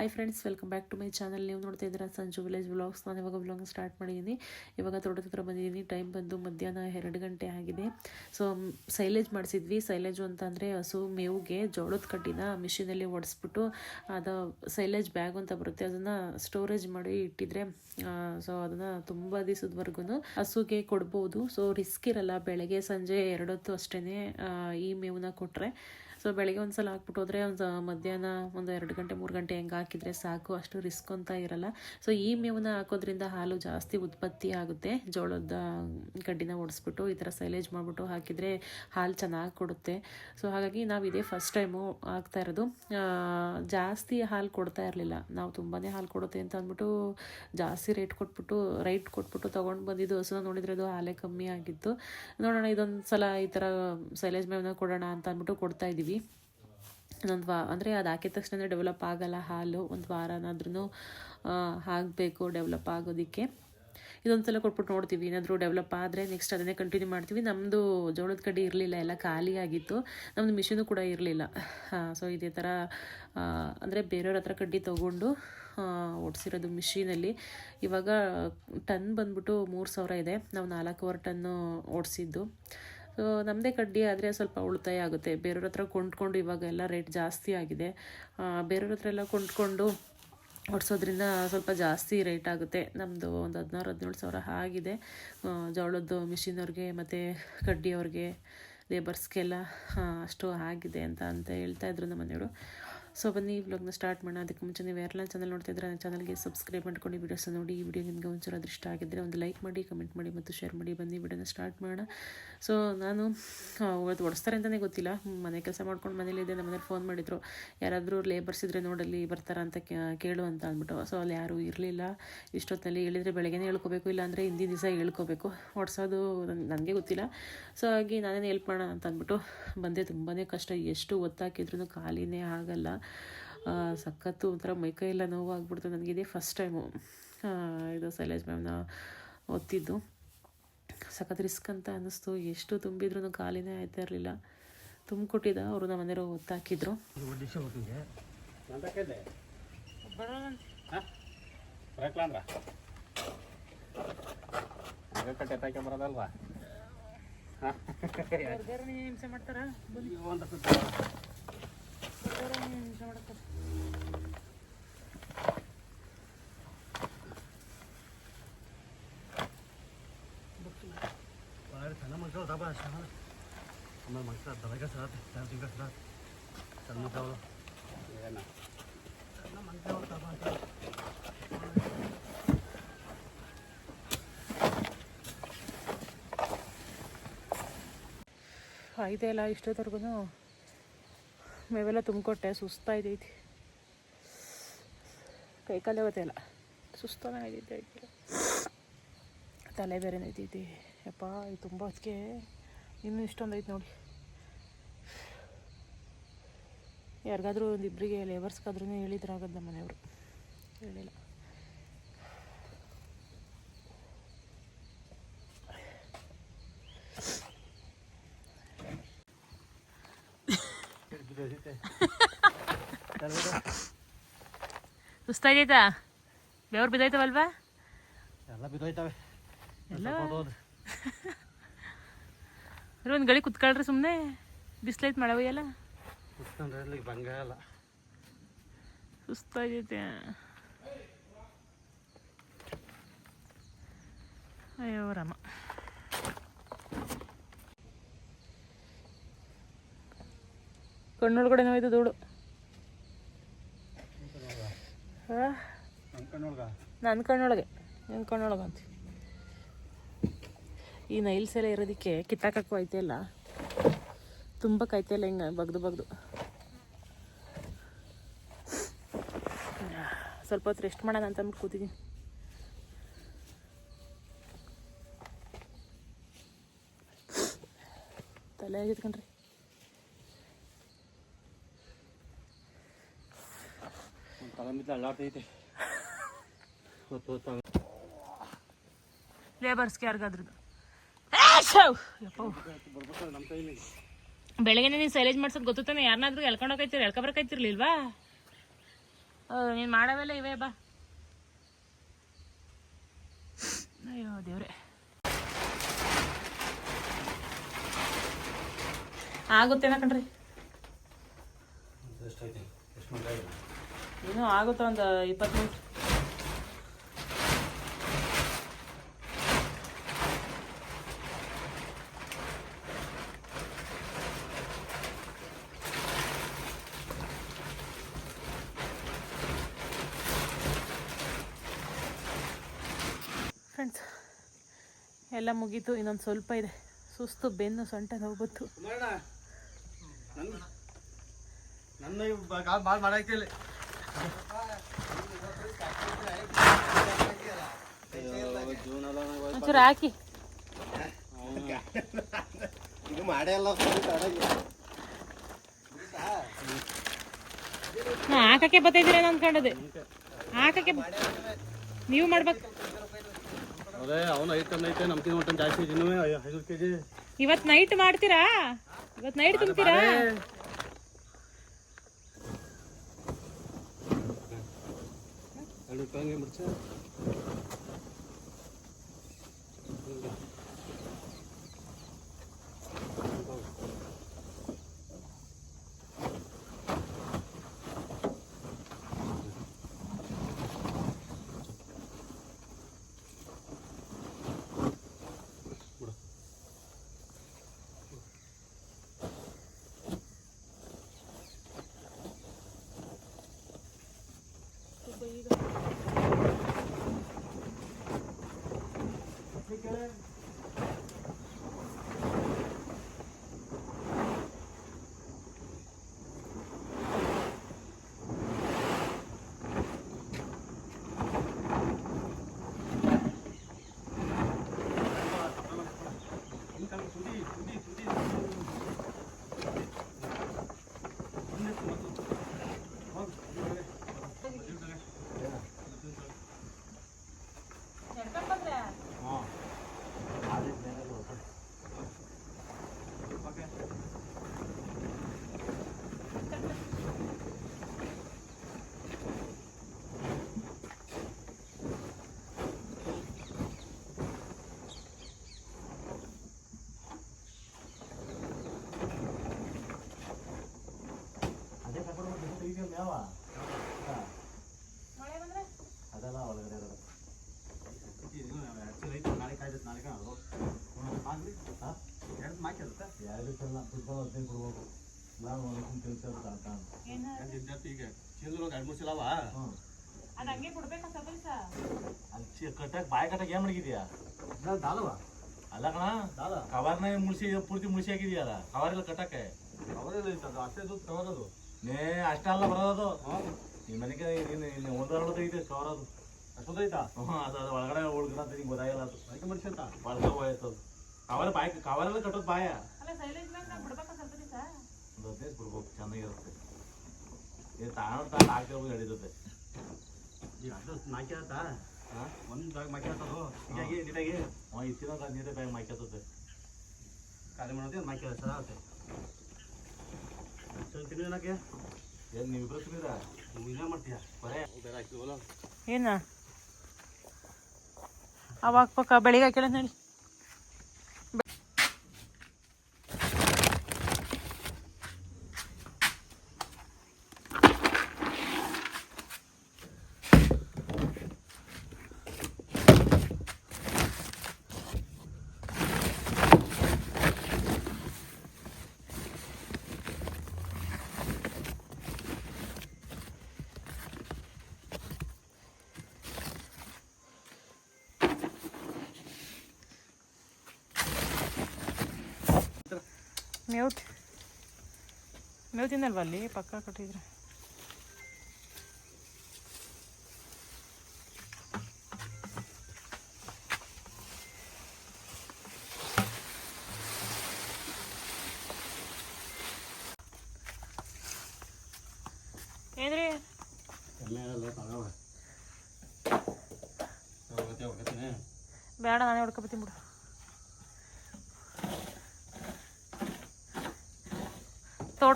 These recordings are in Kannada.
Hi friends welcome back to my channel ನೀವು ನೋಡ್ತಾ ಇದ್ದೀರಾ ಸಂಜು ವಿಲೇಜ್ ವ್ಲಾಗ್ಸ್ ನಾನು ಇವಾಗ ವ್ಲಾಗ್ ಸ್ಟಾರ್ಟ್ ಮಾಡಿದ್ದೀನಿ. ಇವಾಗ ತೋಟದ ಹತ್ರ ಬಂದಿದ್ದೀನಿ. ಟೈಮ್ ಬಂದು ಮಧ್ಯಾಹ್ನ ಎರಡು ಗಂಟೆ ಆಗಿದೆ. So silage ಮಾಡಿಸಿದ್ವಿ. ಸೈಲೇಜು ಅಂತ ಅಂದರೆ ಹಸು, ಮೇವಿಗೆ ಜೋಳದ ಕಡ್ಡಿನ ಮಿಷಿನಲ್ಲಿ ಒಡಿಸ್ಬಿಟ್ಟು ಅದು ಸೈಲೇಜ್ ಬ್ಯಾಗ್ ಅಂತ ಬರುತ್ತೆ. ಅದನ್ನು ಸ್ಟೋರೇಜ್ ಮಾಡಿ ಇಟ್ಟಿದ್ರೆ ಸೊ ಅದನ್ನು ತುಂಬ ದಿವಸದವರೆಗೂ ಹಸುಗೆ ಕೊಡ್ಬೋದು. ಸೊ ರಿಸ್ಕ್ ಇರಲ್ಲ. ಬೆಳಗ್ಗೆ ಸಂಜೆ ಎರಡೊತ್ತು ಅಷ್ಟೇ ಈ ಮೇವನ್ನ ಕೊಟ್ಟರೆ ಸೊ ಬೆಳಗ್ಗೆ ಒಂದು ಸಲ ಹಾಕ್ಬಿಟ್ಟು ಹೋದರೆ ಒಂದು ಮಧ್ಯಾಹ್ನ ಒಂದು ಎರಡು ಗಂಟೆ, ಮೂರು ಗಂಟೆ ಹೆಂಗೆ ಹಾಕಿದರೆ ಸಾಕು. ಅಷ್ಟು ರಿಸ್ಕ್ ಅಂತ ಇರಲ್ಲ. ಸೊ ಈ ಮೇವನ್ನ ಹಾಕೋದ್ರಿಂದ ಹಾಲು ಜಾಸ್ತಿ ಉತ್ಪತ್ತಿ ಆಗುತ್ತೆ. ಜೋಳದ ಕಡ್ಡಿನ ಒಡಿಸ್ಬಿಟ್ಟು ಈ ಥರ ಸೈಲೇಜ್ ಮಾಡಿಬಿಟ್ಟು ಹಾಕಿದರೆ ಹಾಲು ಚೆನ್ನಾಗಿ ಕೊಡುತ್ತೆ. ಸೊ ಹಾಗಾಗಿ ನಾವು ಇದೇ ಫಸ್ಟ್ ಟೈಮು ಹಾಕ್ತಾ ಇರೋದು. ಜಾಸ್ತಿ ಹಾಲು ಕೊಡ್ತಾ ಇರಲಿಲ್ಲ. ನಾವು ತುಂಬಾ ಹಾಲು ಕೊಡುತ್ತೆ ಅಂತ ಅಂದ್ಬಿಟ್ಟು ಜಾಸ್ತಿ ರೇಟ್ ಕೊಟ್ಬಿಟ್ಟು ರೈಟ್ ಕೊಟ್ಬಿಟ್ಟು ತೊಗೊಂಡು ಬಂದಿದ್ದು. ಹಸುನ ನೋಡಿದರೆ ಅದು ಹಾಲೇ ಕಮ್ಮಿ ಆಗಿತ್ತು. ನೋಡೋಣ ಇದೊಂದು ಸಲ ಈ ಥರ ಸೈಲೇಜ್ ಮೇವನ್ನ ಕೊಡೋಣ ಅಂತ ಅಂದ್ಬಿಟ್ಟು ಕೊಡ್ತಾ ಇದ್ದೀವಿ ಇನ್ನೊಂದು ವಾ, ಅಂದರೆ ಅದು ಹಾಕಿದ ತಕ್ಷಣ ಡೆವಲಪ್ ಆಗಲ್ಲ ಹಾಲು, ಒಂದು ವಾರನಾದ್ರೂ ಆಗಬೇಕು ಡೆವಲಪ್ ಆಗೋದಕ್ಕೆ. ಇದೊಂದು ಸಲ ಕೊಟ್ಬಿಟ್ಟು ನೋಡ್ತೀವಿ, ಏನಾದರೂ ಡೆವಲಪ್ ಆದರೆ ನೆಕ್ಸ್ಟ್ ಅದನ್ನೇ ಕಂಟಿನ್ಯೂ ಮಾಡ್ತೀವಿ. ನಮ್ಮದು ಜೋಳದ ಕಡ್ಡಿ ಇರಲಿಲ್ಲ, ಎಲ್ಲ ಖಾಲಿ ಆಗಿತ್ತು. ನಮ್ಮದು ಮಿಷಿನು ಕೂಡ ಇರಲಿಲ್ಲ. ಸೊ ಇದೇ ಥರ ಅಂದರೆ ಬೇರೆಯವ್ರ ಹತ್ರ ಕಡ್ಡಿ ತೊಗೊಂಡು ಓಡಿಸಿರೋದು ಮಿಷಿನಲ್ಲಿ ಇವಾಗ ಟನ್ ಬಂದ್ಬಿಟ್ಟು ಮೂರು ಸಾವಿರ ಇದೆ. ನಾವು ನಾಲ್ಕೂವರೆ ಟನ್ನು ಓಡಿಸಿದ್ದು ಸೊ ನಮ್ಮದೇ ಕಡ್ಡಿ ಆದರೆ ಸ್ವಲ್ಪ ಉಳಿತಾಯ ಆಗುತ್ತೆ. ಬೇರೆಯವ್ರ ಹತ್ರ ಕೊಂಡ್ಕೊಂಡು ಇವಾಗ ಎಲ್ಲ ರೇಟ್ ಜಾಸ್ತಿ ಆಗಿದೆ. ಬೇರೆಯವ್ರ ಹತ್ರ ಎಲ್ಲ ಕೊಂಡ್ಕೊಂಡು ಓಡಿಸೋದ್ರಿಂದ ಸ್ವಲ್ಪ ಜಾಸ್ತಿ ರೇಟ್ ಆಗುತ್ತೆ. ನಮ್ಮದು ಒಂದು ಹದಿನಾರು, ಹದಿನೇಳು ಸಾವಿರ ಆಗಿದೆ. ಜೋಳದ್ದು ಮಿಷಿನವ್ರಿಗೆ ಮತ್ತು ಕಡ್ಡಿಯವ್ರಿಗೆ ಲೇಬರ್ಸ್ಗೆಲ್ಲ ಅಷ್ಟು ಆಗಿದೆ ಅಂತ ಅಂತ ಹೇಳ್ತಾ ಇದ್ರು ನಮ್ಮ ಮನೆಯವರು ಸೊ ಬನ್ನಿ ಈ ವ್ಲಾಗ್ನ ಸ್ಟಾರ್ಟ್ ಮಾಡೋಣ. ಅದಕ್ಕೆ ಮುಂಚೆ ನೀವು ಯಾರೆಲ್ಲ ಚಾನಲ್ ನೋಡ್ತಾ ಇದ್ರೆ ಚಾನಲ್ಗೆ ಸಬ್ಸ್ಕ್ರೈಬ್ ಮಾಡ್ಕೊಂಡು ವೀಡಿಯೋಸ್ ನೋಡಿ, ಈ ವಿಡಿಯೋ ನಿಮಗೆ ಒಂಚೂರು ಅದು ಇಷ್ಟ ಆಗಿದ್ದರೆ ಒಂದು ಲೈಕ್ ಮಾಡಿ ಕಮೆಂಟ್ ಮಾಡಿ ಮತ್ತು ಶೇರ್ ಮಾಡಿ. ಬನ್ನಿ ವಿಡಿಯೋನ ಸ್ಟಾರ್ಟ್ ಮಾಡೋಣ. ಸೊ ನಾನು ಅದು ಓಡಿಸ್ತಾರೆ ಅಂತಲೇ ಗೊತ್ತಿಲ್ಲ. ಮನೆ ಕೆಲಸ ಮಾಡ್ಕೊಂಡು ಮನೇಲಿದ್ದೆ ನಮ್ಮ ಮನೇಲಿ ಫೋನ್ ಮಾಡಿದರು. ಯಾರಾದರೂ ಲೇಬರ್ಸ್ ಇದ್ದರೆ ನೋಡಲ್ಲಿ ಬರ್ತಾರ ಅಂತ ಕೇಳು ಅಂತ ಅಂದ್ಬಿಟ್ಟು. ಸೊ ಅಲ್ಲಿ ಯಾರೂ ಇರಲಿಲ್ಲ. ಇಷ್ಟೊತ್ತಲ್ಲಿ ಹೇಳಿದರೆ ಬೆಳಗ್ಗೆನೇ ಹೇಳ್ಕೋಬೇಕು, ಇಲ್ಲಾಂದರೆ ಹಿಂದಿನ ದಿವಸ ಹೇಳ್ಕೋಬೇಕು. ಓಡಿಸೋದು ನನಗೆ ಗೊತ್ತಿಲ್ಲ. ಸೊ ಹಾಗೆ ನಾನೇನು ಹೆಲ್ಪ್ ಮಾಡೋಣ ಅಂತ ಅಂದ್ಬಿಟ್ಟು ಬಂದೆ. ತುಂಬಾ ಕಷ್ಟ. ಎಷ್ಟು ಒತ್ತಾಕಿದ್ರೂ ಖಾಲಿನೇ ಆಗಲ್ಲ. ಸಖತ್ತು ಒಂಥರ ಮೈ ಎಲ್ಲ ನೋವು ಆಗ್ಬಿಡ್ತು ನನಗೆ ಇದೇ ಫಸ್ಟ್ ಟೈಮು ಇದು ಸೈಲೇಜ್ ಮ್ಯಾಮ್ನ ಒತ್ತಿದ್ದು. ಸಖತ್ ರಿಸ್ಕ್ ಅಂತ ಅನ್ನಿಸ್ತು. ಎಷ್ಟು ತುಂಬಿದ್ರು ಖಾಲಿನೇ ಆಯ್ತಾ ಇರಲಿಲ್ಲ. ತುಂಬಿಕೊಟ್ಟಿದ್ದ. ಅವರು ನಮ್ಮ ಮನೆಯವರು ಒತ್ತಾಕಿದ್ರು. ಬರೋದಲ್ವಾ ಹಿಂಸೆ ಮಾಡ್ತಾರ ಒಂದು ಹಿಂಸೆ ಮಾಡ್ತಾರೆ ಸಣ್ಣ ಮಕ್ಕಳು ದಬ ಸಣ್ಣ ಆಮೇಲೆ ಮಕ್ಕಳ ದಬಗ ಸರತ್ ಸಣ್ಣ ತಿಂಗ ಸರತ್ ಸಣ್ಣ ಮಕ್ಕಳು ಸಣ್ಣ ಮಕ್ಕಳು ದಬ ಆಯ್ತಾ ಇಲ್ಲ ಇಷ್ಟೊತ್ತವರೆಗೂ ಮೇವೆಲ್ಲ ತುಂಬಿಕೊಟ್ಟೆ ಸುಸ್ತಾಯ್ತೈತಿ ಕೈ ಕಾಲೇ ಗೊತ್ತಿಲ್ಲ ಸುಸ್ತಾನೇ ಆಗಿದ್ದೆ ತಲೆ ಬೇರೆ ಐತೈತಿ ಯಪ್ಪ ಇದು ತುಂಬ ಹೊತ್ತಿಗೆ ಇನ್ನೂ ಇಷ್ಟೊಂದು ಐತೆ ನೋಡಿ. ಯಾರಿಗಾದ್ರೂ ಒಂದು ಇಬ್ಬರಿಗೆ ಲೇಬರ್ಸ್ಗಾದ್ರೂ ಹೇಳಿದ್ರಾಗದ ಮನೆಯವರು ಹೇಳಿಲ್ಲ. ಸುಸ್ತಾಗೈತಾ ಬೆವ್ರು ಬಿದ್ದೈತವಲ್ವಾ ಎಲ್ಲ ಬಿದ್ದೋಯ್ತವೆ. ಎಲ್ಲ? ಒಂದು ಗಳಿ ಕುತ್ಕೊಳ್ರಿ ಸುಮ್ಮನೆ ಬಿಸ್ಲೈತ್ ಮಳೆ ಎಲ್ಲ. ಕುತ್ಕೊಂಡ್ರೆ ಅಲ್ಲಿ. ಬಂಗ ಎಲ್ಲ ಸುಸ್ತಾಗೈತೆ ಅಯ್ಯೋ ರಾಮ. ಕಣ್ಣೊಳಗಡೆ ನೋಯ್ತು ಧೂಳು. ನನ್ನ ಕಣ್ಣೊಳಗೆ? ನನ್ನ ಕಣ್ಣೊಳಗೆ ಅಂತ. ಈ ನೈಲ್ಸ್ ಎಲ್ಲ ಇರೋದಕ್ಕೆ ಕಿತ್ತಾಕಕ್ಕೂ ಐತೆಲ್ಲ ತುಂಬ ಕಾಯ್ತಿಲ್ಲ ಹಿಂಗೆ ಬಗ್ದು ಬಗ್ದು. ಸ್ವಲ್ಪ ಹೊತ್ತು ರೆಸ್ಟ್ ಮಾಡೋಣ ಅಂತ ಅಂದ್ಬಿಟ್ಟು ಕೂತಿದ್ದೀನಿ ತಲೆ ಆಗಿತ್ತು ಕಣ್ರಿ ಒಂದು ತಲೆ ಮಿದ್ಲು ಅಳ್ಳಾಡ್ತೈತೆ ಹೊತ್ತು ಹೊತ್ತು ಲೇಬರ್ಸ್ಗೆ ಯಾರಿಗಾದ್ರೂ ಯಪ್ಪ. ಬರ್ಬೇಕು ನಮ್ಮ ಕೈಲಿ ಬೆಳಗ್ಗೆ ನೀನು ಸೈಲೇಜ್ ಮಾಡ್ಸೋದು ಗೊತ್ತಾನೆ ಯಾರನ್ನಾದ್ರೂ ಎಳ್ಕೊಂಡು ಹೋಗೈತಿರಿ ಎಳ್ಕೊಬರಕೈತಿರ್ಲಿಲ್ವಾ ನೀನು ಮಾಡವೆಲ್ಲ ಇವೆ ಬಾ. ಅಯ್ಯೋ ದೇವ್ರೆ. ಆಗುತ್ತೇನ ಕಣ್ರಿ. ಇನ್ನೂ ಆಗುತ್ತೆ ಒಂದು ಇಪ್ಪತ್ತು ನಿಮಿಷ ಫ್ರೆಂಡ್ಸ್ ಎಲ್ಲ ಮುಗೀತು ಇನ್ನೊಂದು ಸ್ವಲ್ಪ ಇದೆ. ಸುಸ್ತು ಬೆನ್ನು ಸೊಂಟ ನೋವು ಬಂತು. ನನ್ನ ಒಂಚೂರು ಹಾಕಿ. ಇದು ಮಾಡೇ ಅಲ್ಲ ಹಾಕಕ್ಕೆ ಬತ್ತಿದ್ರೆ ಅನ್ಕೊಂಡದೆ. ಹಾಕಕ್ಕೆ ನೀವು ಮಾಡ್ಬೇಕು. ಅದೇ ಅವನು ಐದು ಟನ್ ಐತೆ ನಮ್ಮ ಒಂದು ಟನ್ ಜಾಸ್ತಿ ಐತಿ ಐದು ಕೆ ಜಿ ಇವತ್ತು ನೈಟ್ ಮಾಡ್ತೀರಾ? ಇವತ್ತು ನೈಟ್ ತುಂಬ್ತೀರಾ ಎರಡು ರೂಪಾಯಿ ಮುಡ್ಚ ಅದೇ ಕರ್ಕೊಂಡು ಹೋಗಿ ತೆಗಿತೀವಿ ಯಾವ? ಅದೆಲ್ಲ ಒಳಗಡೆ ಇರೋದು. ನಾಳೆ ಕಾಯ್ದೈತೆ ನಾಳೆ ಕಾಣೋದು ಆಗ್ಲಿ ಹಾಂ ಎರಡು ಮಾಕಿ ಅದಕ್ಕೆ ಎರಡು ಸಲ ಫುಟ್ಬಾಲ್ ಹದಿನೈದು ಕೊಡ್ಬೇಕು ನಾನು ಒಂದು ಕೆಲಸ ಅಂತ ಈಗ ಚೀಲ ಎರಡು ಮೂರು ಸಲ ಅವ ಹ್ಞೂ ಅದು ಹಂಗೆ ಕೊಡ್ಬೇಕಾ ಸ್ವಲ್ಪ ಅಲ್ಲಿ ಕಟ್ಟಕ್ ಬಾಯಿ ಕಟ್ಟಕ್ ಏನ್ ಮಡಗಿದ್ಯಾ ದಾಲವ? ಅಲ್ಲ ಕಣ ದಾಲ ಕವರ್ನ ಮುಳ್ಸಿ ಪೂರ್ತಿ ಮುಳ್ಸಿ ಹಾಕಿದ್ಯಲ್ಲ ಕವರ್ ಎಲ್ಲ ಕಟ್ಟಕ್ಕೆ ಅವರೆಲ್ಲ ಅದು ಅಷ್ಟೇ ದುಡ್ಡು ತಗೋದು ನೇ ಅಷ್ಟಲ್ಲ ಬರೋದು. ನಿಮ್ ಮನೆಗೆ ನೀನು ಇಲ್ಲಿ ಒಂದು ಎರಡು ತೆಗಿದೆ ಕವರ್ ಅದು. ಅಷ್ಟೊಂದೈತಾ ಹ್ಞೂ ಅದು ಅದು ಒಳಗಡೆ ಉಳ್ಗಿನ ಅಂತ ನಿಂಗೆ ಗೊತ್ತಾಗಿಲ್ಲ ಅದು. ಅದಕ್ಕೆ ಮನುಷ್ಯ ಅಂತ ಒಳಗೆ ಹೋಯ್ತು ಅದು. ಕವರ್ ಬಾಯ್ ಕವರ್ ಎಲ್ಲ ಕಟ್ಟೋದು ಬಾಯ. ಒಂದು ಹದಿನೈದು ಬಿಡ್ಬೇಕು ಚೆನ್ನಾಗಿರುತ್ತೆ. ಇದು ತಾಣ ತಾಣ ಹಾಕಿರ್ಬೋದು ನಡೀತದೆ. ಈಗ ಅದು ಹಾಂ? ಒಂದು ಜಾಗ ಮಾಕಿ ಆತದು ಹೀಗಾಗಿ ನೀಟಾಗಿ? ಇತ್ತಿನ ನೀರೇ ಬ್ಯಾಗ್ ಮಾಕ್ಯತದೆ. ಖಾಲಿ ಮಾಡೋದು ಸರ ಏನ? ಅವಾಗ ಪಕ್ಕ ಬೆಳಿಗ್ಗೆ ಹಾಕಿಲ್ಲ ನೋಡಿ ಮೇವು ಮೇವು ತಿನ್ನಲ್ವಾ ಅಲ್ಲಿ? ಪಕ್ಕ ಕಟ್ಟಿದ್ರೆ ಏನ್ರಿ ಎಮ್ಮೆ ಎಲ್ಲ ತಗವ ಹೋಗತ್ತೆ ಹೋಗತ್ತೀನಿ ಬೇಡ ನಾನೇ ಹೊಡ್ಕೊಬತ್ತೀನಿ ಬಿಡು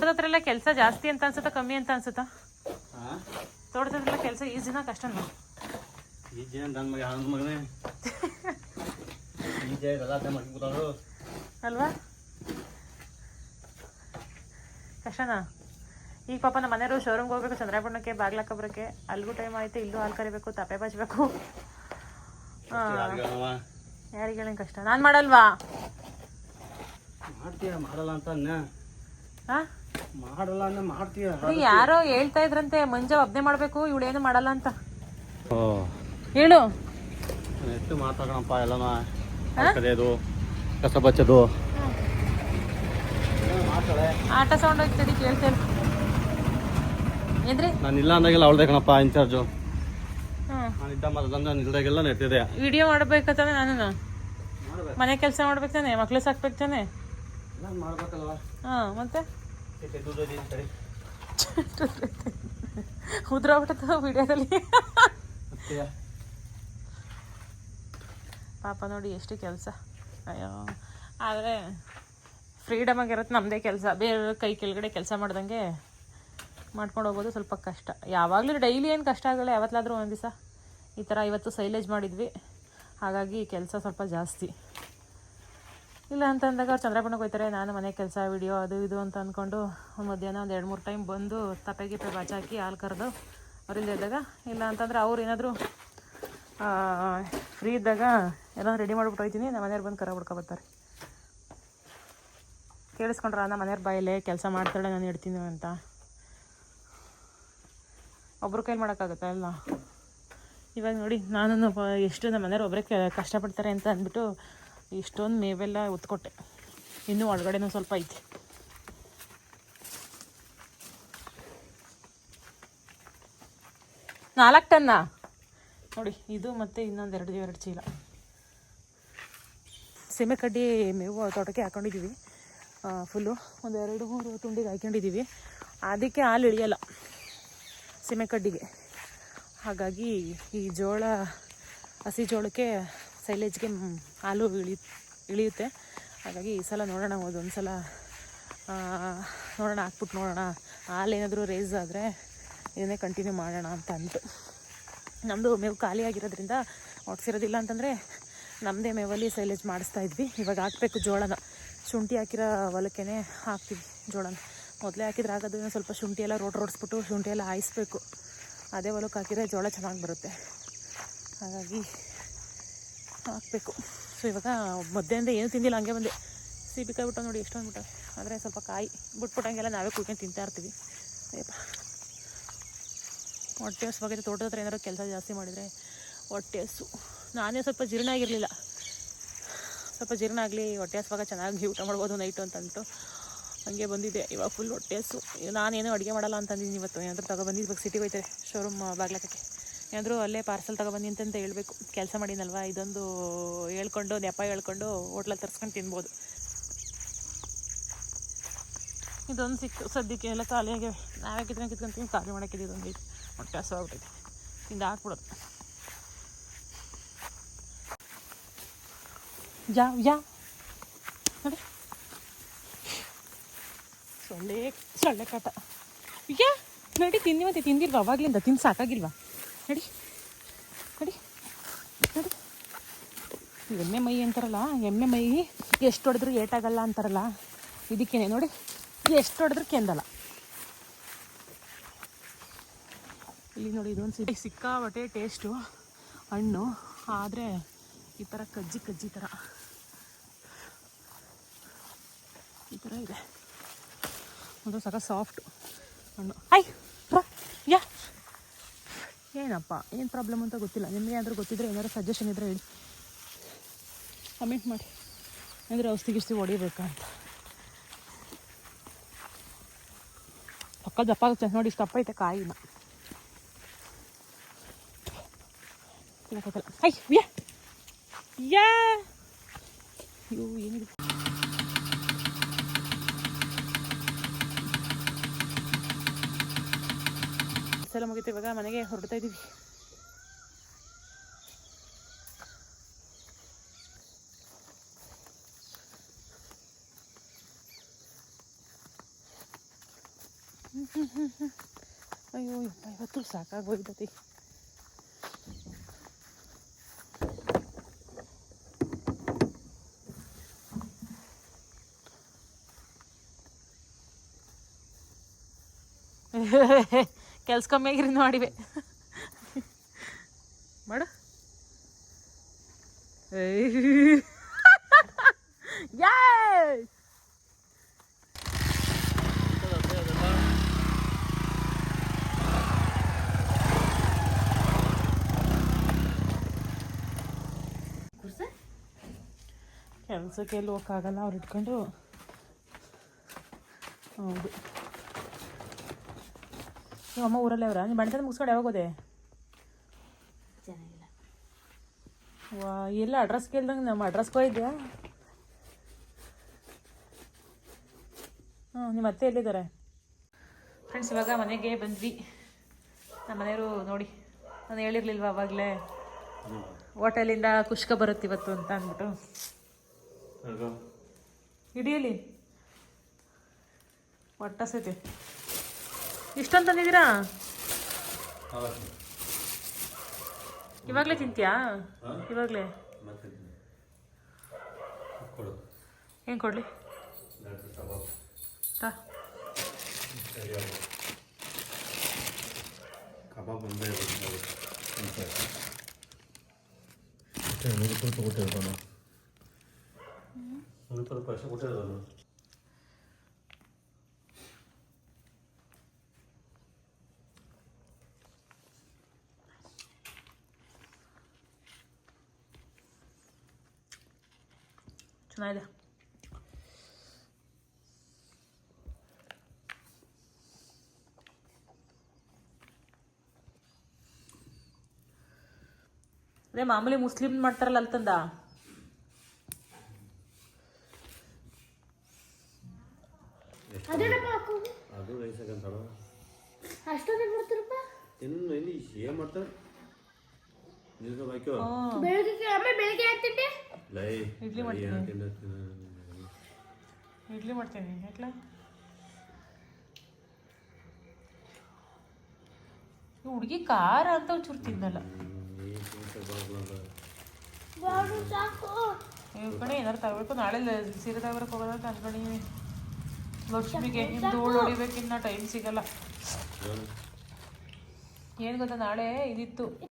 ತೋಟದ ಹತ್ರ ಎಲ್ಲ ಕೆಲಸ ಜಾಸ್ತಿ ಅಂತ ಅನ್ಸುತ್ತಾ ಕಮ್ಮಿ ಅಂತ ಅನ್ಸುತ್ತಾ? ಹಾಂ? ತೋಟದಲ್ಲ ಕೆಲಸ ಈಜಿನ ಮಾಡ್ಕೊತಾಳು ಅಲ್ವಾ? ಕಷ್ಟನಾ? ಈಗ ಪಾಪ ನಮ್ಮ ಮನೆಯವರು ಶೋರೂಮ್ಗೆ ಹೋಗ್ಬೇಕು ಚಂದ್ರಾಪಟ್ಟಣಕ್ಕೆ ಬಾಗ್ಲಾಕ ಬರೋಕ್ಕೆ ಅಲ್ಲಿಗೂ ಟೈಮ್ ಆಯ್ತು ಇಲ್ಲೂ ಹಾಲು ಕರಿಬೇಕು ತಪೆ ಬಚ್ಚಬೇಕು ಯಾರಿಗೆ ಹೇಳಿ ಕಷ್ಟ. ನಾನು ಮಾಡಲ್ವಾ? ಮಾಡ್ತೀಯ ಮಾಡಲ್ಲ ಅಂತ ಮಾಡಲ್ಲ ಅಂದ್ರೆ ಮಾಡ್ತೀಯ? ಯಾರೋ ಹೇಳ್ತಾ ಇದ್ರಂತೆ ಮಂಜ ಒಬ್ನೇ ಮಾಡಬೇಕು ಏನು ಮಾಡಲ್ಲ ಅಂತ. ಓ. ಹೇಳು. ಎಷ್ಟು ಮಾತಾಡೋಣಪ್ಪ ಎಲ್ಲನ? ಕರೆಯೋದು ಕಸ ಬಚ್ಚೋದು. ಆಟ ಸೌಂಡ್ ಹೋಗ್ತದೆ ಕೇಳ್ತೇನೆ ಏನ್ರಿ? ನಾನು ಇಲ್ಲ ಅಂದಾಗೆಲ್ಲ ಅವಳ್ದೆ ಕಣಪ್ಪ ಇನ್ಚಾರ್ಜು ನಾನು ಇದ್ದ ನಾನು ಇಲ್ದಾಗೆಲ್ಲ ನೆಟ್ಟಿದೆ ವಿಡಿಯೋ ಮಾಡ್ಬೇಕತ್ತಾನೆ ನಾನು ಮನೆ ಕೆಲಸ ಮಾಡ್ಬೇಕು ತಾನೆ ಮಕ್ಳು ಸಾಕ್ಬೇಕು ತಾನೆ. ನಾನು ಮಾಡ್ಬೇಕಲ್ವ? ಹಾಂ ಮತ್ತೆ? ಉದ್ರೋಗ್ಬಿಟ್ಟದ ವಿಡಿಯೋದಲ್ಲಿ. ಪಾಪ ನೋಡಿ ಎಷ್ಟು ಕೆಲಸ. ಅಯ್ಯೋ. ಆದರೆ ಫ್ರೀಡಮ್ ಆಗಿರುತ್ತೆ ನಮ್ಮದೇ ಕೆಲಸ. ಬೇರೆ ಕೈ ಕೆಳಗಡೆ ಕೆಲಸ ಮಾಡ್ದಂಗೆ ಮಾಡ್ಕೊಂಡು ಹೋಗೋದು ಸ್ವಲ್ಪ ಕಷ್ಟ. ಯಾವಾಗಲೂ ಡೈಲಿ ಏನು ಕಷ್ಟ ಆಗಲ್ಲ ಯಾವತ್ತಾದರೂ ಒಂದು ದಿವಸ. ಈ ಥರ ಇವತ್ತು ಸೈಲೇಜ್ ಮಾಡಿದ್ವಿ. ಹಾಗಾಗಿ ಕೆಲಸ ಸ್ವಲ್ಪ ಜಾಸ್ತಿ. ಇಲ್ಲ ಅಂತ ಅಂದಾಗ ಅವ್ರು ಚಂದ್ರಪಟ್ಟಣಕ್ಕೆ ಹೋಗ್ತಾರೆ ನಾನು ಮನೆ ಕೆಲಸ ವಿಡಿಯೋ ಅದು ಇದು ಅಂತ ಅಂದ್ಕೊಂಡು ಮಧ್ಯಾಹ್ನ ಒಂದು ಎರಡು ಮೂರು ಟೈಮ್ ಬಂದು ತಪ್ಪೆ ಗಿಪ್ಪೆ ಬಾಚಾಕಿ ಹಾಲು ಕರೆದು ಇದ್ದಾಗ, ಇಲ್ಲ ಅಂತಂದ್ರೆ ಅವ್ರು ಏನಾದರೂ ಫ್ರೀ ಇದ್ದಾಗ ಎಲ್ಲ ರೆಡಿ ಮಾಡಿಬಿಟ್ಟು ಹೋಗ್ತೀನಿ ನಮ್ಮ ಮನೆಯವ್ರು ಬಂದು ಕರ ಬರ್ತಾರೆ. ಕೇಳಿಸ್ಕೊಂಡ್ರ ನಮ್ಮ ಮನೆಯವ್ರ ಬಾಯಲ್ಲೇ ಕೆಲಸ ಮಾಡ್ತಾಳೆ, ನಾನು ಇಡ್ತೀನಿ ಅಂತ. ಒಬ್ರ ಕೈಲಿ ಮಾಡೋಕ್ಕಾಗುತ್ತಾ ಅಲ್ಲ ಇವಾಗ ನೋಡಿ ನಾನು ಎಷ್ಟು ನಮ್ಮ ಮನೆಯವ್ರು ಒಬ್ಬರೇ ಕಷ್ಟಪಡ್ತಾರೆ ಅಂತ ಅಂದ್ಬಿಟ್ಟು ಇಷ್ಟೊಂದು ಮೇವೆಲ್ಲ ಉತ್ಕೊಟ್ಟೆ. ಇನ್ನೂ ಒಳಗಡೆನೂ ಸ್ವಲ್ಪ ಐತಿ. ನಾಲ್ಕು ಟನ್ನ? ನೋಡಿ, ಇದು ಮತ್ತು ಇನ್ನೊಂದು ಎರಡು ಎರಡು ಚೀಲ. ಸೀಮೆ ಕಡ್ಡಿ ಮೇವು ತೋಟಕ್ಕೆ ಹಾಕೊಂಡಿದ್ದೀವಿ ಫುಲ್ಲು ಒಂದು ಎರಡು ಮೂರು ತುಂಡಿಗೆ ಹಾಕೊಂಡಿದ್ದೀವಿ ಅದಕ್ಕೆ ಹಾಲು ಇಳಿಯಲ್ಲ ಸೀಮೆ ಕಡ್ಡಿಗೆ. ಹಾಗಾಗಿ ಈ ಜೋಳ, ಹಸಿ ಜೋಳಕ್ಕೆ ಸೈಲೇಜ್ಗೆ ಹಾಲು ಇಳಿ, ಇಳಿಯುತ್ತೆ. ಹಾಗಾಗಿ ಈ ಸಲ ನೋಡೋಣ ಒಂದು ಸಲ ನೋಡೋಣ ಹಾಕ್ಬಿಟ್ಟು ನೋಡೋಣ. ಹಾಲೇನಾದರೂ ರೇಸ್ ಆದರೆ ಇದನ್ನೇ ಕಂಟಿನ್ಯೂ ಮಾಡೋಣ ಅಂತ ಅಂದ್ಬಿಟ್ಟು. ನಮ್ಮದು ಮೇವು ಖಾಲಿಯಾಗಿರೋದ್ರಿಂದ ಒಡ್ಸಿರೋದಿಲ್ಲ ಅಂತಂದರೆ ನಮ್ಮದೇ ಮೇವಲ್ಲಿ ಸೈಲೇಜ್ ಮಾಡಿಸ್ತಾ ಇದ್ವಿ. ಇವಾಗ ಹಾಕ್ಬೇಕು ಜೋಳನ. ಶುಂಠಿ ಹಾಕಿರೋ ಹೊಲಕ್ಕೇ ಹಾಕ್ತೀವಿ ಜೋಳನ. ಮೊದಲೇ ಹಾಕಿದ್ರೆ ಆಗೋದು ಸ್ವಲ್ಪ ಶುಂಠಿ ಎಲ್ಲ ರೋಡ್ ರೋಡ್ಸ್ಬಿಟ್ಟು ಶುಂಠಿ ಎಲ್ಲ ಹಾಯಿಸ್ಬೇಕು. ಅದೇ ಹೊಲಕ್ಕೆ ಹಾಕಿದರೆ ಜೋಳ ಚೆನ್ನಾಗಿ ಬರುತ್ತೆ. ಹಾಗಾಗಿ ಹಾಕಬೇಕು. ಸೊ ಇವಾಗ ಮಧ್ಯಾಹ್ನದಿಂದ ಏನು ತಿಂದಿಲ್ಲ, ಹಂಗೆ ಬಂದೆ. ಸೀಬಿಕಾಯಿ ಬಿಟ್ಟು ನೋಡಿ, ಎಷ್ಟೊಂದು ಬಿಟ್ಟವೆ. ಆದರೆ ಸ್ವಲ್ಪ ಕಾಯಿ ಬಿಟ್ಬಿಟ್ಟಂಗೆಲ್ಲ ನಾವೇ ಕುಡ್ಕೊಂಡು ತಿಂತಾ ಇರ್ತೀವಿ. ಅಯ್ಯಪ್ಪ. ಹೊಟ್ಟೆ ಬಗ್ಗೆ ತೋಟದ ಹತ್ರ ಏನಾದ್ರು ಕೆಲಸ ಜಾಸ್ತಿ ಮಾಡಿದರೆ ಹೊಟ್ಟೆ ಹಸು. ನಾನೇ ಸ್ವಲ್ಪ ಜೀರ್ಣ ಆಗಿರಲಿಲ್ಲ. ಸ್ವಲ್ಪ ಜೀರ್ಣ ಆಗಲಿ, ಹೊಟ್ಟೆ ಹಸುವಾಗ ಚೆನ್ನಾಗಿ ಊಟ ಮಾಡ್ಬೋದು ನೈಟು ಅಂತ ಅಂದ್ಬಿಟ್ಟು ಹಂಗೆ ಬಂದಿದ್ದೆ. ಇವಾಗ ಫುಲ್ ಹೊಟ್ಟೆ ಹಸು. ನಾನೇನು ಅಡುಗೆ ಮಾಡಲ್ಲ ಅಂತಂದಿದ್ದೀನಿ ಇವತ್ತು. ಏನಾದರೂ ತಗೊಬಂದಿದ್ದು ಇವಾಗ ಸಿಟಿಗೆ ಹೋಯ್ತಾರೆ. ಶೋರೂಮ್ ಬಾಗ್ಲಕ್ಕೆ ಏನಾದರೂ ಅಲ್ಲೇ ಪಾರ್ಸಲ್ ತಗೊಬನ್ನಿ ಅಂತಂತ ಹೇಳಬೇಕು. ಕೆಲಸ ಮಾಡಿನಲ್ವಾ? ಇದೊಂದು ಹೇಳ್ಕೊಂಡು ನೆಪ ಹೇಳ್ಕೊಂಡು ಹೋಟ್ಲಲ್ಲಿ ತರಿಸ್ಕೊಂಡು ತಿನ್ಬೋದು. ಇದೊಂದು ಸಿಕ್ತು. ಸದ್ಯಕ್ಕೆ ಎಲ್ಲ ಖಾಲಿಯಾಗಿ ನಾವೇ ಕಿತ್ಕೊಂಡು ಕಿತ್ಕೊಂತೀವಿ? ಖಾಲಿ ಮಾಡೋಕ್ಕಿದ್ದು ಇದೊಂದು ಇದು ಹೊಟ್ಟೆ ಹಸುವಾಗ್ಬಿಟ್ಟೈತೆ ತಿಂದು ಹಾಕ್ಬಿಡೋದು. ಯಾ ಯಾ. ನೋಡಿ. ಸೊಳ್ಳೆ ಸೊಳ್ಳೆ ಕಾಟ. ಯಾ, ನೋಡಿ ತಿಂದಿ ಮತ್ತೆ ತಿಂದಿಲ್ವಾ? ಅವಾಗ್ಲಿಂದ ತಿಂದು ಸಾಕಾಗಿಲ್ವಾ? ನಡಿ. ನಡಿ. ನೋಡಿ. ಎಮ್ಮೆ ಮೈ ಅಂತಾರಲ್ಲ ಎಮ್ಮೆ ಮೈ ಎಷ್ಟು ಹೊಡೆದ್ರು ಏಟಾಗಲ್ಲ ಅಂತಾರಲ್ಲ ಇದಕ್ಕೇನೆ ನೋಡಿ. ಎಷ್ಟು ಹೊಡೆದ್ರು ಕೆಂದಲ್ಲ. ಇಲ್ಲಿ ನೋಡಿ ಇದೊಂದು ಸಿಟಿ ಸಿಕ್ಕಾಬಟ್ಟೆ ಟೇಸ್ಟು ಹಣ್ಣು ಆದರೆ ಈ ಥರ ಕಜ್ಜಿ ಕಜ್ಜಿ ಥರ ಈ ಥರ ಇದೆ. ಅದು ಸಾಕ ಸಾಫ್ಟ್ ಹಣ್ಣು. ರ, ಯಾ. ಏನಪ್ಪ, ಏನು ಪ್ರಾಬ್ಲಮ್ ಅಂತ ಗೊತ್ತಿಲ್ಲ. ನಿಮಗೆ ಏನಾದರೂ ಗೊತ್ತಿದ್ರೆ, ಏನಾದರೂ ಸಜೆಷನ್ ಇದ್ದರೆ ಹೇಳಿ. ಕಮೆಂಟ್ ಮಾಡಿ. ಅಂದರೆ ಔಷಧಿ ಗಿಷ್ಟಿ ಹೊಡಿಬೇಕಾ ಅಂತ. ಪಕ್ಕ ದಪ್ಪ ನೋಡಿ, ಇಷ್ಟು ದಪ್ಪ ಐತೆ ಕಾಯಿನ. ಐ ಯಾ! ಅಯ್ಯೋ ಏನಿದೆ ಸಲ ಮುಗಿತು ಇವಾಗ ಮನೆಗೆ ಹೊರಡ್ತಾ ಇದ್ದೀವಿ ಅಯ್ಯೋ ಯಪ್ಪ ಇವತ್ತು ಸಾಕಾಗೋಯ್ತತಿ ಕೆಲ್ಸ ಕಮ್ಮಿ ಆಗಿರಿ ಮಾಡಿವೆ ಮಾಡು! ಕೆಲಸಕ್ಕೆ ಎಲ್ಲಿ ಹೋಗೋಕ್ಕಾಗಲ್ಲ ಅವ್ರು ಇಟ್ಕೊಂಡು. ಹೌದು. ನಿಮ್ಮ ಅಮ್ಮ ಊರಲ್ಲೇ ಅವರ? ನೀವು ಬಣ್ಣ ಮುಗಿಸ್ಕೊಂಡು ಯಾವಾಗ ಹೋದೆ? ಚೆನ್ನಾಗಿಲ್ಲ. ವಾ ಎಲ್ಲ ಅಡ್ರೆಸ್ ಕೇಳ್ದಂಗೆ ನಮ್ಮ ಅಡ್ರೆಸ್ಗೆ ಹೋಗಿದ್ಯಾ? ಹ್ಞೂ ನಿಮ್ಮ ಅತ್ತೆ ಎಲ್ಲಿದ್ದಾರೆ? ಫ್ರೆಂಡ್ಸ್ ಇವಾಗ ಮನೆಗೆ ಬಂದ್ವಿ. ನಮ್ಮ ಮನೆಯವರು ನೋಡಿ ನಾನು ಹೇಳಿರ್ಲಿಲ್ವ ಅವಾಗಲೇ? ಹೋಟೆಲಿಂದ ಕುಷ್ಕ ಬರುತ್ತೆ ಇವತ್ತು ಅಂತ ಅಂದ್ಬಿಟ್ಟು. ಹಿಡಿಯಲಿ ಒಟ್ಟ ಸೈತೆ ಇಷ್ಟೊಂದು ತಂದಿದ್ದೀರಾ? ಇವಾಗಲೇ ತಿಂತೀಯಾ? ಇವಾಗಲೇ? ಏನು ಕೊಡಲಿ? ತಾ. ಕಬಾಬ್ ಒಂದೇ ನೂರು ರೂಪಾಯಿ ಕೊಟ್ಟಿರೋದು ನೂರು ರೂಪಾಯಿ ಅಷ್ಟೇ ಕೊಟ್ಟಿರೋದು ಚೆನ್ನಾಗಿದೆ ಅದೇ ಮಾಮೂಲಿ ಮುಸ್ಲಿಮ್ ಮಾಡ್ತಾರಲ್ಲ ಅಲ್ಲಿ ತಂದ ಅದೇನಪ್ಪ ಹಾಕೋದು ಅದು ರೈಸ್ ಹಾಕಂತಾಳ ಅಷ್ಟೊಂದೇ ಬಿಡ್ತೀರಪ್ಪ ಇನ್ನು ಇಲ್ಲಿ ಏನು ಮಾಡ್ತಾರೆ ನಿಲ್ಸೋ ಬಾಯ್ಕೋ ಬೆಳಗ್ಗೆ ಆಮೇಲೆ ಬೆಳಗ್ಗೆ ಹಾಕ್ತಿದ್ದೆ ಲೈ ಇಡ್ಲಿ ಲೈ ಮಾಡ್ತೀನಿ. ಇಡ್ಲಿ ಮಾಡ್ತೀನಿ ಯಾಕ್ಲ ಈ ಹುಡುಗಿ ಖಾರ ಅಂತ ಒಂಚೂರು ತಿಂದಲ್ಲ. ಕಡೆ ಏನಾರು ತಗೋಬೇಕು ನಾಳೆ ಸೀರೆ ತಗೋಬೇಕು ಹೋಗೋದಂತ ಅನ್ಕೊಂಡಿದ್ದೀನಿ ಲಕ್ಷ್ಮಿಗೆ ನಿಮ್ದು ಧೂಳು ಹೊಡಿಬೇಕು ಇನ್ನ ಟೈಮ್ ಸಿಗಲ್ಲ. ಏನು? ಏನು ಗೊತ್ತಾ ನಾಳೆ ಇದಿತ್ತು.